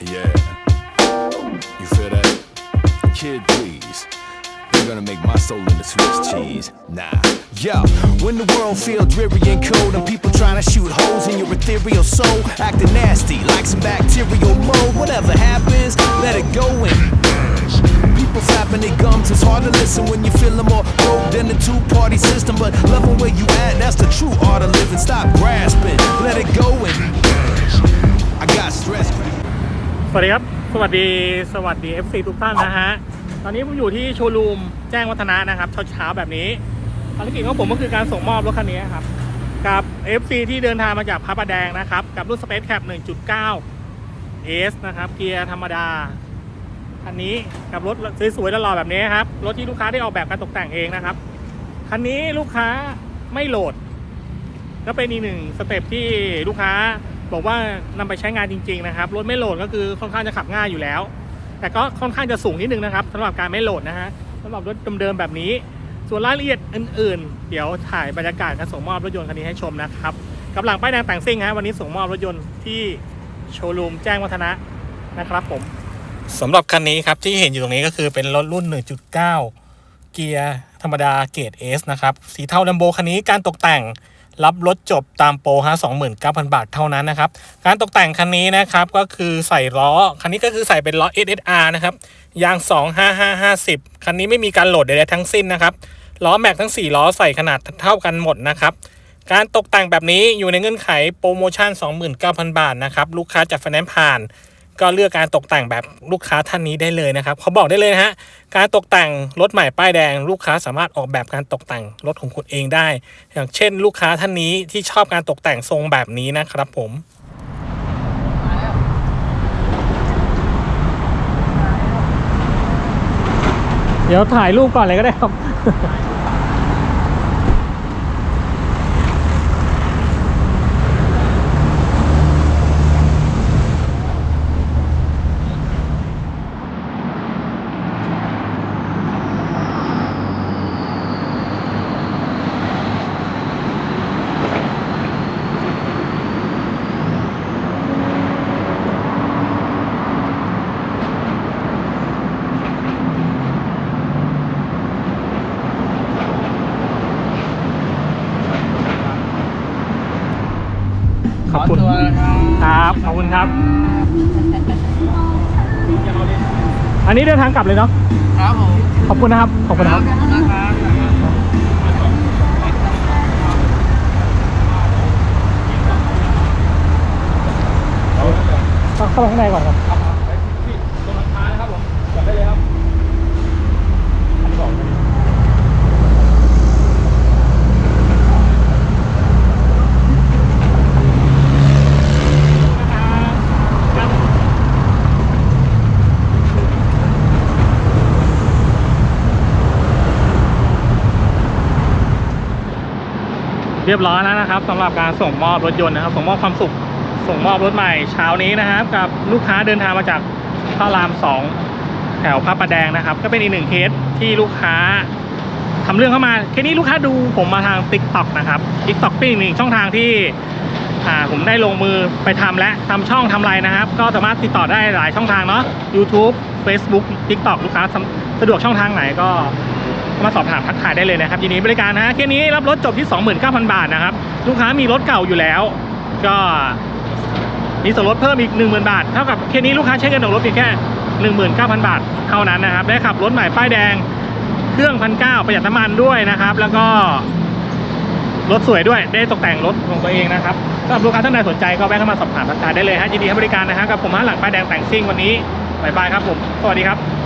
Yeah. You feel that? Kid, please. You're gonna make my soul into Swiss cheese. Nah. Yeah. When the world feels dreary and cold and people trying to shoot holes in your ethereal soul, acting nasty like some bacterial mold. Whatever happens, let it go and People flapping their gums, it's hard to listen when you're feeling more broke than the two party system. But loving where you at, that's the true art of living. Stop grasping, let it go and I got stress. สวัสดีครับ สวัสดี สวัสดี FC ทุกท่านนะฮะ ตอนนี้ผมอยู่ที่โชว์รูมแจ้งวัฒนะนะครับเช้าๆแบบนี้ ภารกิจของผมก็คือการส่งมอบรถคันนี้ครับ กับ FC ที่เดินทางมาจากพระประแดงนะครับ กับรุ่น Space Cap 1.9 S นะครับ เกียร์ธรรมดา คันนี้กับรถสวยๆตลอดแบบนี้ครับ รถที่ลูกค้าได้ออกแบบการตกแต่งเองนะครับ คันนี้ลูกค้าไม่โหลด ก็เป็นอีกหนึ่งสเต็ปที่ลูกค้า บอกว่านำไปใช้งานจริง ๆ นะครับ รถไม่โหลดก็คือค่อนข้างจะขับง่ายอยู่แล้ว แต่ก็ค่อนข้างจะสูงนิดนึงนะครับสำหรับการไม่โหลดนะฮะสำหรับรถเดิมๆแบบนี้ ส่วนรายละเอียดอื่น ๆ เดี๋ยวถ่ายบรรยากาศการส่งมอบรถยนต์คันนี้ให้ชมนะครับกับหลังป้ายแดงแต่งซิ่งฮะวันนี้ส่งมอบรถยนต์ที่โชว์รูมแจ้งวัฒนะนะครับผมสำหรับคันนี้ครับที่เห็นอยู่ตรงนี้ก็คือเป็นรถรุ่น 1.9 เกียร์ธรรมดาเกรด S นะครับ สีเทาลัมโบคันนี้การตกแต่ง รับรถจบตามโปรฮะ29,000 บาทเท่านั้นนะครับ การตกแต่งคันนี้นะครับก็คือใส่ล้อ คันนี้ก็คือใส่เป็นล้อ SSR นะครับ ยาง 25550 คันนี้ไม่มีการโหลดใดๆทั้งสิ้นนะครับ ล้อแม็กทั้ง 4 ล้อใส่ขนาดเท่ากันหมดนะครับ การตกแต่งแบบนี้อยู่ในเงื่อนไขโปรโมชั่น 29,000 บาทนะครับ ลูกค้าจัดไฟแนนซ์ผ่าน ก็เลือกการตกแต่งแบบลูกค้าท่านนี้ได้เลยนะครับเขาบอกได้เลยนะฮะการตกแต่งรถใหม่ป้ายแดง ลูกค้าสามารถออกแบบการตกแต่งรถของคุณเองได้ อย่างเช่น ลูกค้าท่านนี้ที่ชอบการตกแต่งทรงแบบนี้นะครับผมเดี๋ยวถ่ายรูปก่อนเลยก็ได้ครับ ขอบคุณครับขอบคุณครับ อันนี้เดินทางกลับเลยเนาะครับผมขอบคุณนะครับขอบคุณนะครับเข้าเข้าไปข้างในก่อนครับ ตรงหลังคานะครับผมจับได้เลยครับ เรียบร้อยแล้วนะครับสำหรับการส่งมอบรถยนต์นะครับ ส่งมอบความสุขส่งมอบรถใหม่เช้านี้นะครับ กับลูกค้าเดินทางมาจากพระรามสองแถวพระประแดงนะครับ ก็เป็นอีกหนึ่งเคสที่ลูกค้าทำเรื่องเข้ามาเคสนี้ลูกค้าดูผมมาทาง t ิ k t o k นะครับ t ิ k t o k เป็นอีกหนึ่งช่องทางที่ผมได้ลงมือไปทำและทำช่องทำไรนะครับ ก็สามารถติดต่อได้หลายช่องทางเนาะ YouTube Facebook TikTok ลูกค้าสะดวกช่องทางไหนก็ มาสอบถามทักทายได้เลยนะครับยินดีบริการนะฮะเคสนี้รับรถจบที่ 29,000 บาทนะครับ ลูกค้ามีรถเก่าอยู่แล้ว ก็มีส่วนลดเพิ่มอีก 10,000 บาท เท่ากับเคสนี้ลูกค้าใช้เงินออกรถเพียงแค่ 19,000 บาทเท่านั้นนะครับ ได้ขับรถใหม่ป้ายแดง เครื่องพันเก้าประหยัดน้ำมันด้วยนะครับ แล้วก็รถสวยด้วยได้ตกแต่งรถของตัวเองนะครับสำหรับลูกค้าท่านใดสนใจก็แวะเข้ามาสอบถามทักทายได้เลยฮะยินดีให้บริการนะฮะกับผมฮะหลังป้ายแดงแต่งซิ่งวันนี้บายบายครับผมสวัสดีครับ